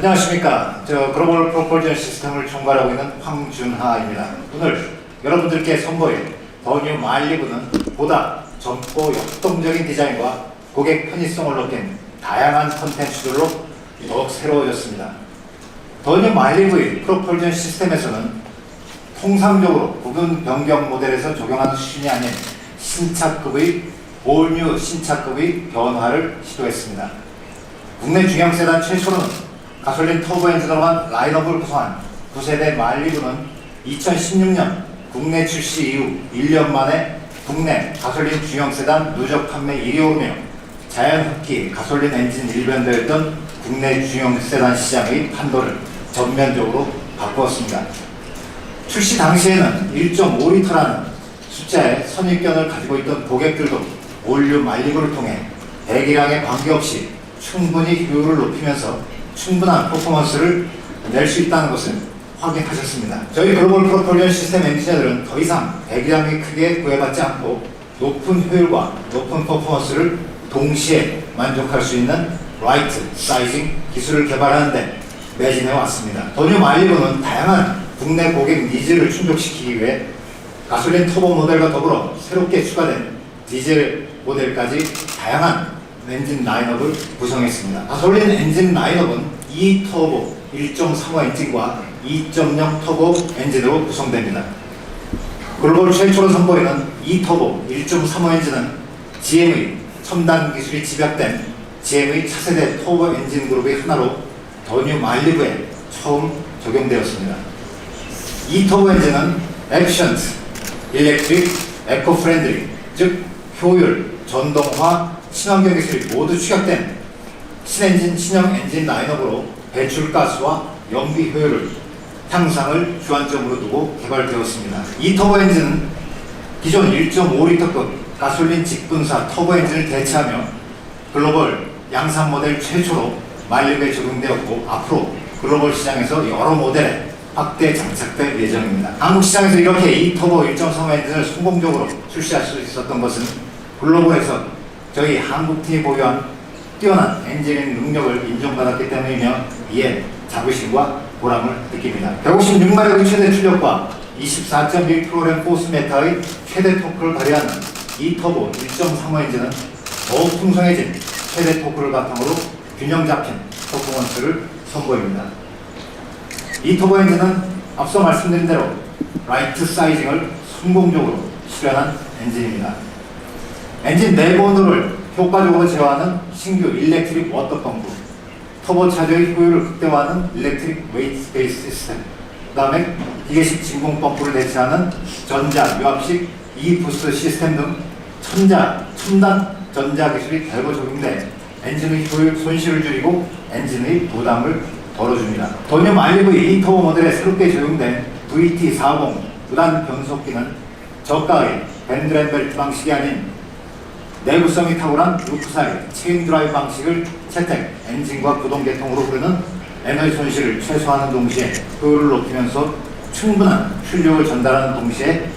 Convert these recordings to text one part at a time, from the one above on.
안녕하십니까. 저 글로벌 프로폴전 시스템을 총괄하고 있는 황준하입니다. 오늘 여러분들께 선보일 더뉴 마일리브는 보다 젊고 역동적인 디자인과 고객 편의성을 높인 다양한 컨텐츠들로 더욱 새로워졌습니다. 더뉴 마일리브의 프로폴전 시스템에서는 통상적으로 부분 변경 모델에서 적용하는 수준이 아닌 신차급의 올뉴 신차급의 변화를 시도했습니다. 국내 중형 세단 최초로는 가솔린 터보 엔진으로만 라인업을 구성한 9세대 말리브는 2016년 국내 출시 이후 1년 만에 국내 가솔린 중형 세단 누적 판매 1위 오르며 자연흡기 가솔린 엔진 일변도였던 국내 중형 세단 시장의 판도를 전면적으로 바꾸었습니다. 출시 당시에는 1.5리터라는 숫자의 선입견을 가지고 있던 고객들도 올류 말리브를 통해 배기량에 관계없이 충분히 효율을 높이면서 충분한 퍼포먼스를 낼 수 있다는 것을 확인하셨습니다. 저희 글로벌 프로폴리언 시스템 엔지니어들은 더 이상 배기량이 크게 구애받지 않고 높은 효율과 높은 퍼포먼스를 동시에 만족할 수 있는 라이트 사이징 기술을 개발하는데 매진해 왔습니다. 더뉴 말리브는 다양한 국내 고객 니즈를 충족시키기 위해 가솔린 터보 모델과 더불어 새롭게 추가된 디젤 모델까지 다양한 엔진 라인업을 구성했습니다. 가솔린 엔진 라인업은 2터보 1.35 엔진과 2.0 터보 엔진으로 구성됩니다. 글로벌 최초로 선보이는 2터보 1.35 엔진은 GM의 첨단 기술이 집약된 GM의 차세대 터보 엔진 그룹의 하나로 더뉴 말리브에 처음 적용되었습니다. 이 터보 엔진은 액션트, 일렉트릭, 에코 프렌들리, 즉 효율, 전동화, 친환경 기술이 모두 축약된 신엔진 신형 엔진 라인업으로 배출가스와 연비 효율을 향상을 주안점으로 두고 개발되었습니다. 이 터보 엔진은 기존 1.5리터급 가솔린 직분사 터보 엔진을 대체하며 글로벌 양산 모델 최초로 마일리브에 적용되었고 앞으로 글로벌 시장에서 여러 모델에 확대 장착될 예정입니다. 한국 시장에서 이렇게 이 터보 1.3 엔진을 성공적으로 출시할 수 있었던 것은 글로벌에서 저희 한국팀이 보유한 뛰어난 엔지니어링 능력을 인정받았기 때문이며 이에 자부심과 보람을 느낍니다. 156마력의 최대 출력과 24.1kg 포스 메타의 최대 토크를 발휘하는 이 터보 1.35 엔진은 더욱 풍성해진 최대 토크를 바탕으로 균형 잡힌 퍼포먼스를 선보입니다. 이 터보 엔진은 앞서 말씀드린 대로 라이트 사이징을 성공적으로 실현한 엔진입니다. 엔진 내부 온도를 효과적으로 제어하는 신규 일렉트릭 워터 펌프, 터보 차저의 효율을 극대화하는 일렉트릭 웨이트 스페이스 시스템, 그 다음에 기계식 진공 펌프를 대체하는 전자 유압식 E-부스 시스템 등 천자, 첨단 전자 기술이 대거 적용돼 엔진의 효율 손실을 줄이고 엔진의 부담을 덜어줍니다. 더뉴 말리브 이 터보 모델에 새롭게 적용된 VT40 무단 변속기는 저가의 밴드랜벨트 방식이 아닌 내구성이 탁월한 루프사이 체인 드라이브 방식을 채택, 엔진과 구동 계통으로 흐르는 에너지 손실을 최소화하는 동시에 효율을 높이면서 충분한 출력을 전달하는 동시에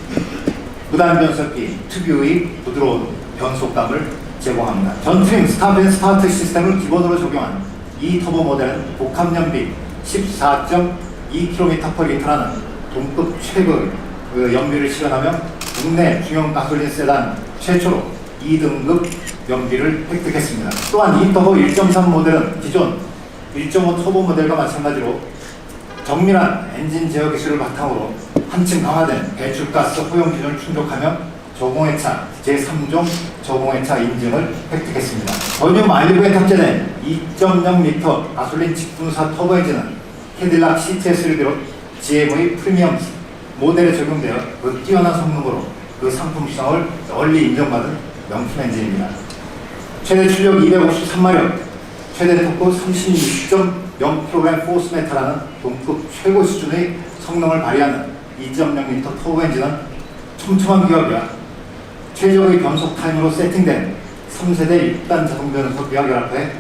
무단 변속기 특유의 부드러운 변속감을 제공합니다. 전 트림 스탑 앤 스타트 시스템을 기본으로 적용한 이 터보 모델은 복합 연비 14.2km/L라는 동급 최고의 그 연비를 실현하며 국내 중형 가솔린 세단 최초로 2등급 연비를 획득했습니다. 또한 이 터보 1.3 모델은 기존 1.5 터보 모델과 마찬가지로 정밀한 엔진 제어 기술을 바탕으로 한층 강화된 배출가스 허용 기준을 충족하며 저공해차 제3종 저공해차 인증을 획득했습니다. 전유 마일리브에 탑재된 2.0L 가솔린 직분사 터보 엔진은 캐딜락 CTS를 비롯 GM의 프리미엄 모델에 적용되어 그 뛰어난 성능으로 그 상품성을 널리 인정받은 명품 엔진입니다. 최대 출력 253마력, 최대 토크 36.0kg 포스 메타라는 동급 최고 수준의 성능을 발휘하는 2.0L 터보 엔진은 촘촘한 기압이와 최적의 변속 타임으로 세팅된 3세대 6단 자동 변속 기와 결합해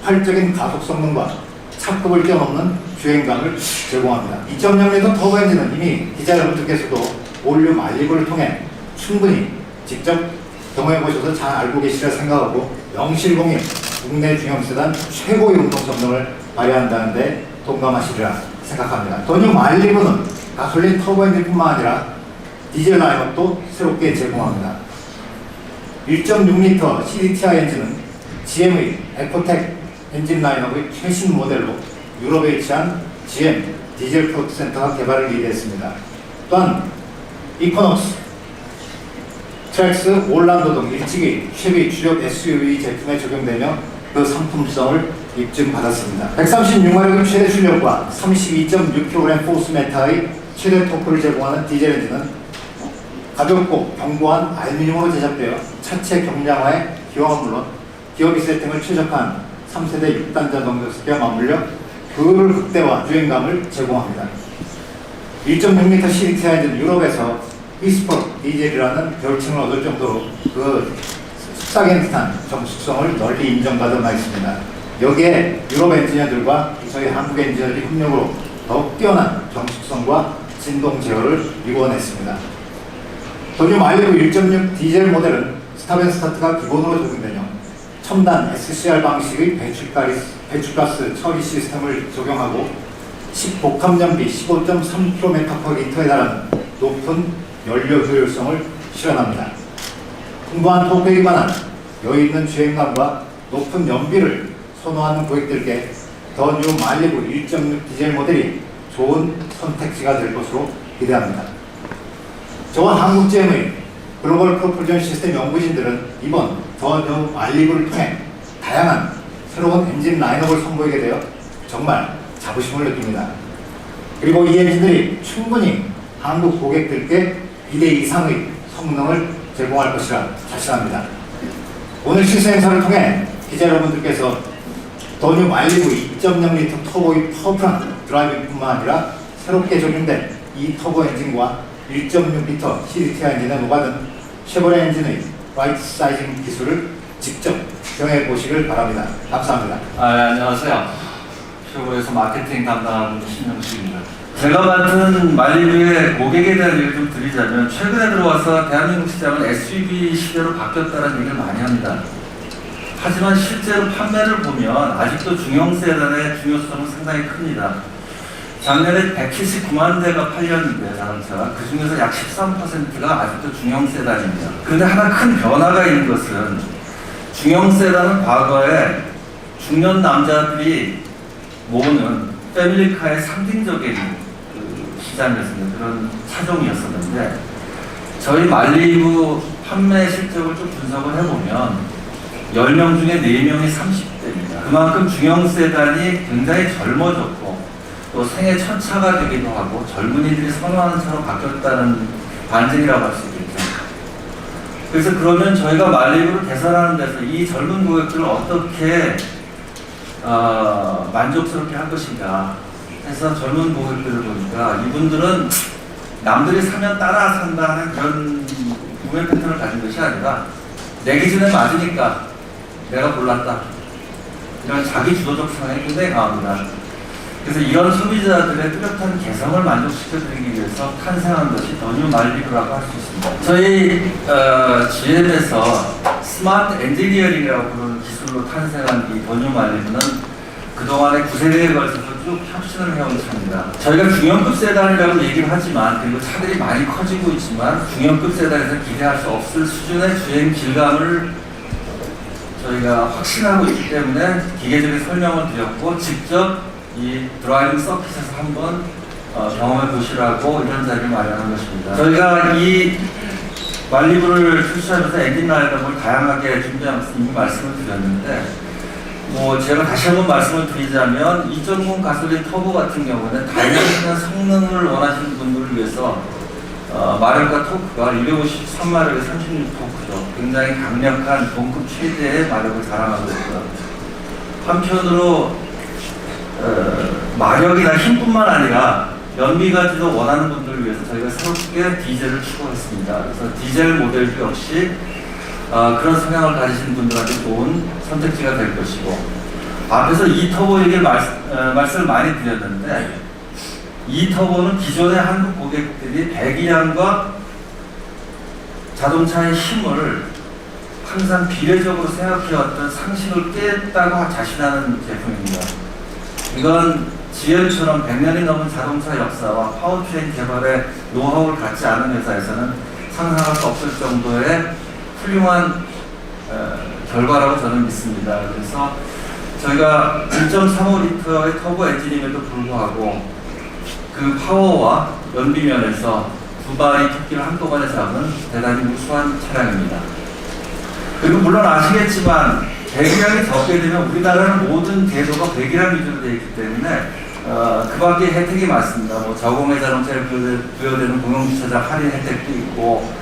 폭발적인 가속 성능과 차급을 뛰어넘는 주행감을 제공합니다. 2.0L 터보 엔진은 이미 기자 여러분들께서도 올류 말리브를 통해 충분히 직접 경험해 보셔서 잘 알고 계시리라 생각하고 070에 국내 중형 세단 최고의 운동 성능을 발휘한다는데 동감하시리라 생각합니다. 도뉴 말리브는 가솔린 터보 엔진뿐만 아니라 디젤 라인업도 새롭게 제공합니다. 1.6L CDTI 엔진은 GM의 에코텍 엔진 라인업의 최신 모델로 유럽에 위치한 GM 디젤 프로트 센터가 개발을 리드했습니다. 또한 이코노스, 트랙스, 올란도 등 일찍이 쉐비 주력 SUV 제품에 적용되며 그 상품성을 입증받았습니다. 136마력의 최대 출력과 32.6kg 포스 메타의 최대 토크를 제공하는 디젤 엔진은 가볍고 견고한 알루미늄으로 제작되어 차체 경량화에 기왕은 물론 기어비 세팅을 최적화한 3세대 6단자 동력스와 맞물려 그을 극대화 주행감을 제공합니다. 1.6m CDTI 엔진 유럽에서 이스포 디젤이라는 별칭을 얻을 정도로 그 듯한 정숙성을 널리 인정받은 바 있습니다. 여기에 유럽 엔지니어들과 저희 한국 엔지니어들이 협력으로 더욱 뛰어난 정숙성과 진동 제어를 이루어냈습니다. 도뉴 마일리브 1.6 디젤 모델은 스탑 앤 스타트가 기본으로 적용되며 첨단 SCR 방식의 배출가스, 배출가스 처리 시스템을 적용하고 10복합 연비 15.3km/L에 달하는 높은 연료 효율성을 실현합니다. 풍부한 토크에 기반한 여유 있는 주행감과 높은 연비를 선호하는 고객들께 더뉴 마일리브 1.6 디젤 모델이 좋은 선택지가 될 것으로 기대합니다. 저와 한국GM의 글로벌 프로폴전 시스템 연구진들은 이번 더뉴 마일리브를 통해 다양한 새로운 엔진 라인업을 선보이게 되어 정말 자부심을 느낍니다. 그리고 이 엔진들이 충분히 한국 고객들께 기대 이상의 성능을 제공할 것이라 자신합니다. 오늘 실수 행사를 통해 기자 여러분들께서 더뉴 마일리브 2.0L 터보의 파워풀한 드라이빙뿐만 아니라 새롭게 적용된 이 터보 엔진과 1.6L CDTI 엔진에 녹아든 쉐보레 엔진의 라이트 사이징 기술을 직접 경해 보시길 바랍니다. 감사합니다. 아, 네, 안녕하세요. 쇼부에서 마케팅 담당하는 신영식입니다. 제가 맡은 말리뷰의 고객에 대한 얘기를 좀 드리자면 최근에 들어와서 대한민국 시장은 SUV 시대로 바뀌었다는 얘기를 많이 합니다. 하지만 실제로 판매를 보면 아직도 중형 세단의 중요성은 상당히 큽니다. 작년에 179만 대가 팔렸는데 자동차가 그 중에서 약 13%가 아직도 중형 세단입니다. 그런데 하나 큰 변화가 있는 것은 중형 세단은 과거에 중년 남자들이 모으는 패밀리카의 상징적인 그 시장이었습니다. 그런 차종이었었는데 저희 말리부 판매 실적을 좀 분석을 해보면 10명 중에 4명이 30대입니다. 그만큼 중형 세단이 굉장히 젊어졌고 또 생애 첫 차가 되기도 하고 젊은이들이 선호하는 차로 바뀌었다는 반증이라고 할 수 있겠죠. 그래서 그러면 저희가 말리부를 개선하는 데서 이 젊은 고객들을 어떻게 어, 만족스럽게 할 것인가 해서 젊은 고객들을 보니까 이분들은 남들이 사면 따라 산다는 그런 구매 패턴을 가진 것이 아니라 내 기준에 맞으니까 내가 골랐다 이런 자기 주도적 성향이 굉장히 강합니다. 그래서 이런 소비자들의 뚜렷한 개성을 만족시켜드리기 위해서 탄생한 것이 더뉴 말리브라고 할 수 있습니다. 저희 어, GM에서 스마트 엔지니어링이라고 부르는 기술로 탄생한 이 더뉴 말리브는 그동안의 9세대에 걸쳐서 쭉 혁신을 해온 차입니다. 저희가 중형급 세단이라고 얘기를 하지만 그리고 차들이 많이 커지고 있지만 중형급 세단에서 기대할 수 없을 수준의 주행 질감을 저희가 확신하고 있기 때문에 기계적인 설명을 드렸고 직접 이 드라이빙 서킷에서 한번 어, 경험해 보시라고 이런 자리를 마련한 것입니다. 저희가 이 말리부를 출시하면서 엔진 라인업을 다양하게 준비하면서 이미 말씀을 드렸는데 뭐 제가 다시 한번 말씀을 드리자면 2.0 가솔린 터보 같은 경우는 다양한 성능을 원하시는 분들을 위해서 어, 마력과 토크가 253마력의 36토크죠. 굉장히 강력한 동급 최대의 마력을 자랑하고 있고요. 한편으로 어, 마력이나 힘뿐만 아니라 연비까지도 원하는 분들을 위해서 저희가 새롭게 디젤을 추가했습니다. 그래서 디젤 모델도 역시 어, 그런 성향을 가지신 분들한테 좋은 선택지가 될 것이고 앞에서 이 터보 얘기를 말, 어, 말씀을 많이 드렸는데 이 터보는 기존의 한국 고객들이 배기량과 자동차의 힘을 항상 비례적으로 생각해왔던 상식을 깼다고 자신하는 제품입니다. 이건 GM처럼 100년이 넘은 자동차 역사와 파워트레인 개발의 노하우를 갖지 않은 회사에서는 상상할 수 없을 정도의 훌륭한 어, 결과라고 저는 믿습니다. 그래서 저희가 1.35리터의 터보 엔진임에도 불구하고 그 파워와 연비면에서 두 마리 토끼를 한꺼번에 잡은 대단히 우수한 차량입니다. 그리고 물론 아시겠지만 배기량이 적게 되면 우리나라는 모든 제도가 배기량 위주로 되어 있기 때문에 어, 그 밖에 혜택이 많습니다. 뭐 저공해 부여되- 부여되는 공용주차장 할인 혜택도 있고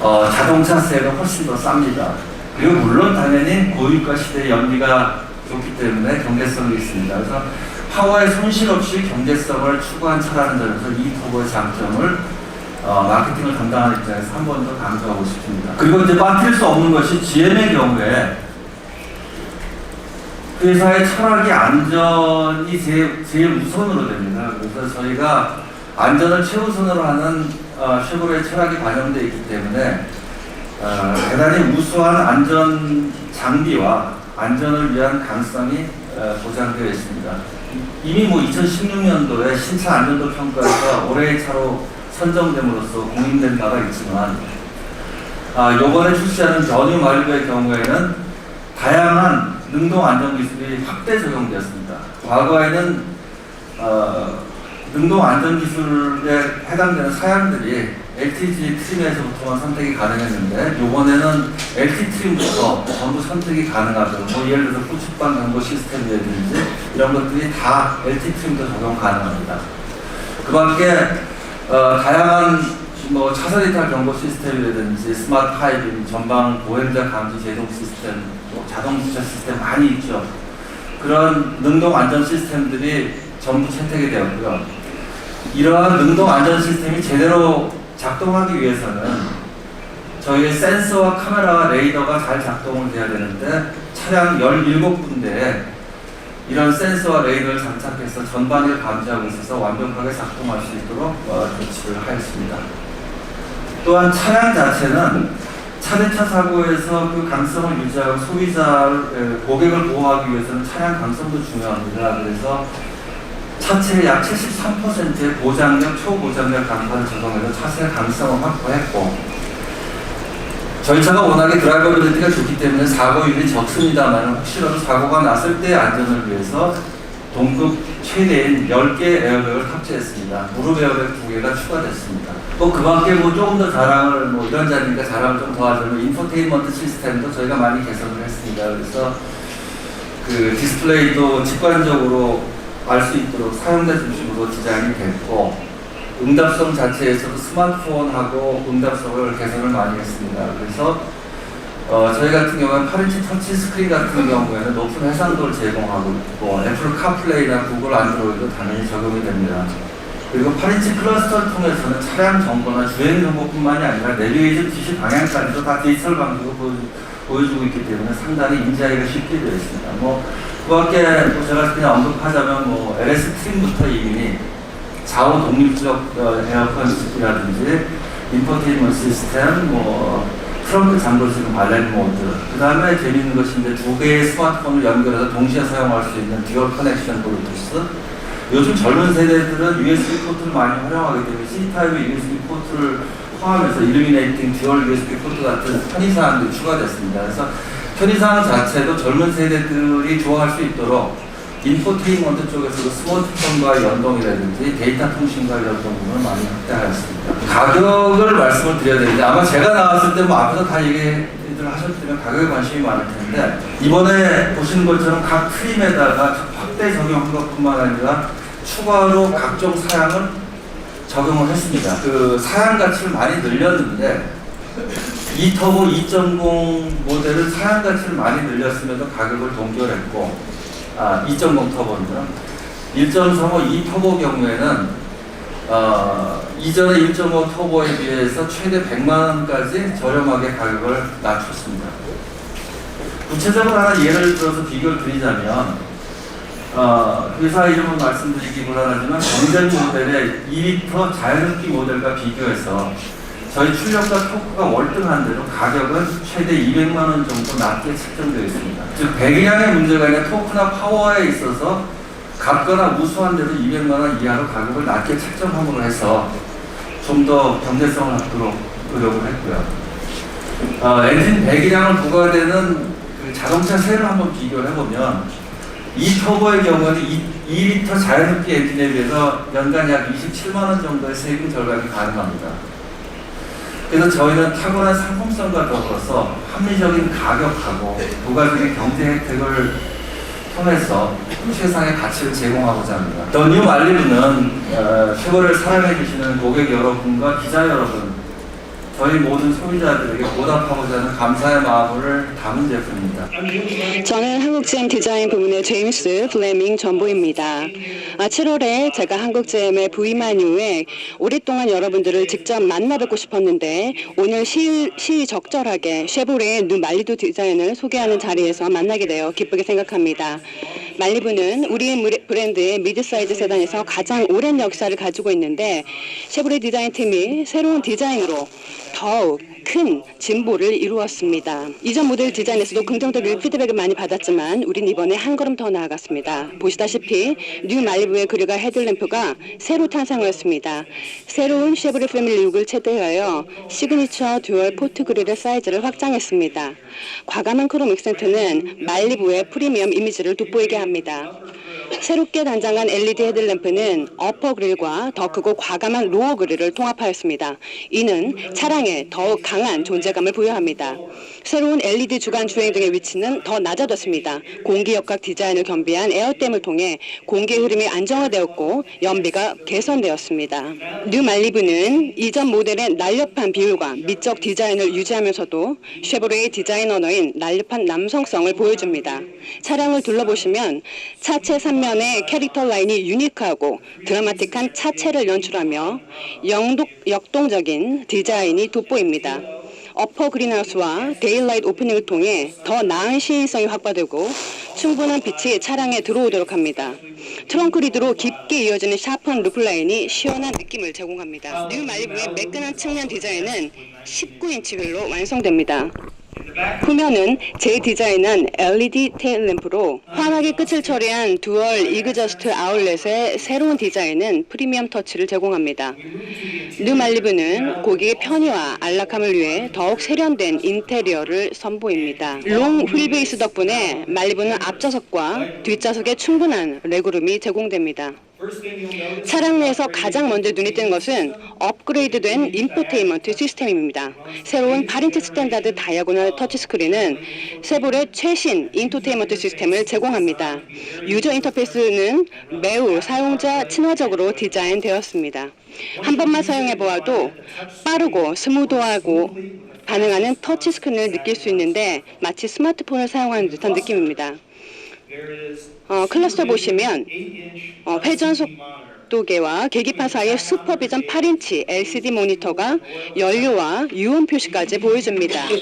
어, 자동차세가 훨씬 더 쌉니다. 그리고 물론 당연히 고유가 시대의 연비가 좋기 때문에 경제성이 있습니다. 그래서 파워의 손실 없이 경제성을 추구한 차라는 점에서 이 터보의 장점을 어, 마케팅을 담당하는 입장에서 한 번 더 강조하고 싶습니다. 그리고 이제 빠뜨릴 수 없는 것이 GM의 경우에 그 회사의 철학이 안전이 제일, 제일 우선으로 됩니다. 그래서 저희가 안전을 최우선으로 하는 어, 쉐보레의 철학이 반영되어 있기 때문에 어, 대단히 우수한 안전 장비와 안전을 위한 가능성이 어, 보장되어 있습니다. 이미 뭐 2016년도에 신차 안전도 평가에서 올해의 차로 선정됨으로써 공인된 바가 있지만 아, 요번에 출시하는 전유 마리브의 경우에는 다양한 능동 안전 기술이 확대 적용되었습니다. 과거에는 어, 능동 안전 기술에 해당되는 사양들이 LTG 트림에서부터만 선택이 가능했는데 이번에는 LT 트림부터 전부 선택이 가능하죠. 뭐 예를 들어서 후측방 경고 시스템이라든지 이런 것들이 다 LT 트림도 적용 가능합니다. 그밖에 어, 다양한 뭐 차선 이탈 경보 시스템이라든지 스마트 하이빙, 전방 보행자 감지 제동 시스템, 뭐 자동 주차 시스템 많이 있죠. 그런 능동 안전 시스템들이 전부 채택이 되었고요. 이러한 능동 안전 시스템이 제대로 작동하기 위해서는 저희의 센서와 카메라와 레이더가 잘 작동을 돼야 되는데 차량 17군데에 이런 센서와 레이더를 장착해서 전반을 감지하고 있어서 완벽하게 작동할 수 있도록 어, 조치를 하였습니다. 또한 차량 자체는 차대차 사고에서 그 강성을 유지하고 소비자를 에, 고객을 보호하기 위해서는 차량 강성도 중요합니다. 그래서 차체의 약 73%의 보장력, 초보장력 강판을 적용해서 차체 강성을 확보했고 저희 차가 워낙에 드라이버빌리티가 좋기 때문에 사고율이 적습니다만 혹시라도 사고가 났을 때 안전을 위해서 동급 최대인 10개 에어백을 탑재했습니다. 무릎 에어백 2개가 추가됐습니다. 또 그 밖에 뭐 조금 더 자랑을 뭐 이런 자리니까 자랑을 좀더 하자면 인포테인먼트 시스템도 저희가 많이 개선을 했습니다. 그래서 그 디스플레이도 직관적으로 알 수 있도록 사용자 중심으로 디자인이 됐고 응답성 자체에서도 스마트폰하고 응답성을 개선을 많이 했습니다. 그래서 어, 저희 같은 경우는 8인치 터치 스크린 같은 경우에는 높은 해상도를 제공하고 있고 애플 카플레이나 구글 안드로이드 당연히 적용이 됩니다. 그리고 8인치 클러스터를 통해서는 차량 정보나 주행 정보뿐만이 아니라 내비게이션 지시 방향까지도 다 디지털 방식으로 보여, 보여주고 있기 때문에 상당히 인지하기가 쉽게 되어 있습니다. 뭐 그밖에 뭐 제가 그냥 언급하자면 뭐 LS 트림부터 이미 좌우 독립적 어, 에어컨이라든지 인포테인먼트 시스템, 뭐 트렁크 잠글 수 있는 발렌 모드, 그 다음에 재밌는 것이 이제 두 개의 스마트폰을 연결해서 동시에 사용할 수 있는 듀얼 커넥션 블루투스. 요즘 젊은 세대들은 USB 포트를 많이 활용하기 때문에 C타입의 USB 포트를 포함해서 일루미네이팅 듀얼 USB 포트 같은 편의사항들이 추가됐습니다. 그래서 편의사항 자체도 젊은 세대들이 좋아할 수 있도록 인포테인먼트 쪽에서도 스마트폰과 연동이라든지 데이터 통신과 연동 부분을 많이 확대하였습니다. 가격을 말씀을 드려야 되는데 아마 제가 나왔을 때 뭐 앞에서 다 하셨기 때문에 가격에 관심이 많을 텐데 이번에 보시는 것처럼 각 트림에다가 확대 적용한 것뿐만 아니라 추가로 각종 사양을 적용을 했습니다. 그 사양 가치를 많이 늘렸는데 이 터보 2.0 모델은 사양 가치를 많이 늘렸음에도 가격을 동결했고 아, 2.0 터보는요. 1.35 이 터보 경우에는 어, 이전의 1.5 터보에 비해서 최대 100만 원까지 저렴하게 가격을 낮췄습니다. 구체적으로 하나 예를 들어서 비교를 드리자면 어, 회사 이름은 말씀드리기 곤란하지만 경쟁 모델의 2리터 자연흡기 모델과 비교해서 저희 출력과 토크가 월등한 대로 가격은 최대 200만 원 정도 낮게 책정되어 있습니다. 즉 배기량의 문제가 아니라 토크나 파워에 있어서 같거나 무수한데도 200만 원 이하로 가격을 낮게 책정함으로 해서 좀 더 경제성을 갖도록 노력을 했고요. 어, 엔진 배기량을 부과되는 그 자동차 세를 한번 비교를 해보면 이 터보의 경우는 2, 2리터 자연흡기 엔진에 비해서 연간 약 27만 원 정도의 세금 절감이 가능합니다. 그래서 저희는 탁월한 상품성과 더불어서 합리적인 가격하고 부가적인 경제 혜택을 통해서 최상의 가치를 제공하고자 합니다. 더뉴 말리브는 어, 쉐보를 사랑해 주시는 고객 여러분과 기자 여러분, 저희 모든 소비자들에게 보답하고자 하는 감사의 마음을 담은 제품입니다. 저는 한국GM 디자인 부문의 제임스 플레밍 전보입니다. 아, 7월에 제가 한국GM에 부임한 이후에 오랫동안 여러분들을 직접 만나 뵙고 싶었는데 오늘 시, 시적절하게 쉐보레의 뉴 말리도 디자인을 소개하는 자리에서 만나게 되어 기쁘게 생각합니다. 말리부는 우리 브랜드의 미드사이즈 세단에서 가장 오랜 역사를 가지고 있는데 쉐보레 디자인 팀이 새로운 디자인으로 더욱 큰 진보를 이루었습니다. 이전 모델 디자인에서도 긍정적인 피드백을 많이 받았지만 우린 이번에 한 걸음 더 나아갔습니다. 보시다시피 뉴 말리부의 그릴과 헤드램프가 새로 탄생하였습니다. 새로운 쉐보레 패밀리 룩을 채택하여 시그니처 듀얼 포트 그릴의 사이즈를 확장했습니다. 과감한 크롬 액센트는 말리부의 프리미엄 이미지를 돋보이게 합니다. 새롭게 단장한 LED 헤드램프는 어퍼 그릴과 더 크고 과감한 로어 그릴을 통합하였습니다. 이는 차량에 더욱 강한 존재감을 부여합니다. 새로운 LED 주간 주행 등의 위치는 더 낮아졌습니다. 공기 역학 디자인을 겸비한 에어댐을 통해 공기 흐름이 안정화되었고 연비가 개선되었습니다. 뉴 말리브는 이전 모델의 날렵한 비율과 미적 디자인을 유지하면서도 쉐보레의 디자인 언어인 날렵한 남성성을 보여줍니다. 차량을 둘러보시면 차체 3면의 캐릭터 라인이 유니크하고 드라마틱한 차체를 연출하며 영독, 역동적인 디자인이 돋보입니다. 어퍼 그린하우스와 데일라이트 오프닝을 통해 더 나은 시인성이 확보되고 충분한 빛이 차량에 들어오도록 합니다. 트렁크 리드로 깊게 이어지는 샤프한 루프 라인이 시원한 느낌을 제공합니다. 뉴 말리부의 매끈한 측면 디자인은 19인치 휠로 완성됩니다. 후면은 재디자인한 LED 테일 램프로 환하게 끝을 처리한 듀얼 이그저스트 아울렛의 새로운 디자인은 프리미엄 터치를 제공합니다. 뉴 말리브는 고객의 편의와 안락함을 위해 더욱 세련된 인테리어를 선보입니다. 롱 휠베이스 덕분에 말리브는 앞좌석과 뒷좌석에 충분한 레그룸이 제공됩니다. 차량 내에서 가장 먼저 눈에 띄는 것은 업그레이드된 인포테인먼트 시스템입니다. 새로운 8인치 스탠다드 다이아고널 터치스크린은 세볼의 최신 인포테인먼트 시스템을 제공합니다. 유저 인터페이스는 매우 사용자 친화적으로 디자인되었습니다. 한 번만 사용해 보아도 빠르고 스무드하고 반응하는 터치스크린을 느낄 수 있는데 마치 스마트폰을 사용하는 듯한 느낌입니다. 어, 클러스터 보시면 어, 회전 속도계와 계기판 사이에 슈퍼비전 8인치 LCD 모니터가 연료와 유온 표시까지 보여줍니다.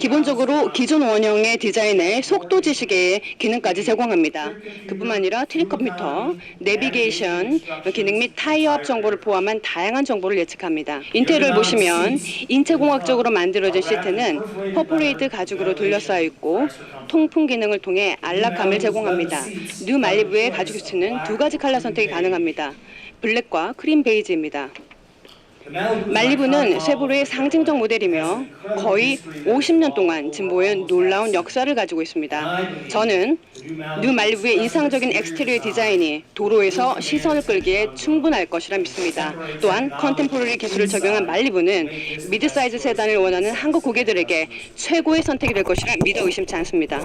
기본적으로 기존 원형의 디자인에 속도 지시계의 기능까지 제공합니다. 그뿐만 아니라 트릭 컴퓨터, 내비게이션 기능 및 타이어압 정보를 포함한 다양한 정보를 예측합니다. 인테리어를 보시면 인체공학적으로 만들어진 시트는 퍼포레이트 가죽으로 둘러싸여 있고 통풍 기능을 통해 안락함을 제공합니다. 뉴 말리부의 가죽 시트는 두 가지 컬러 선택이 가능합니다. 블랙과 크림 베이지입니다. 말리부는 쉐보레의 상징적 모델이며 거의 50년 동안 진보해 놀라운 역사를 가지고 있습니다. 저는 뉴 말리부의 인상적인 엑스테리어 디자인이 도로에서 시선을 끌기에 충분할 것이라 믿습니다. 또한 컨템포러리 기술을 적용한 말리부는 미드사이즈 세단을 원하는 한국 고객들에게 최고의 선택이 될 것이라 믿어 의심치 않습니다.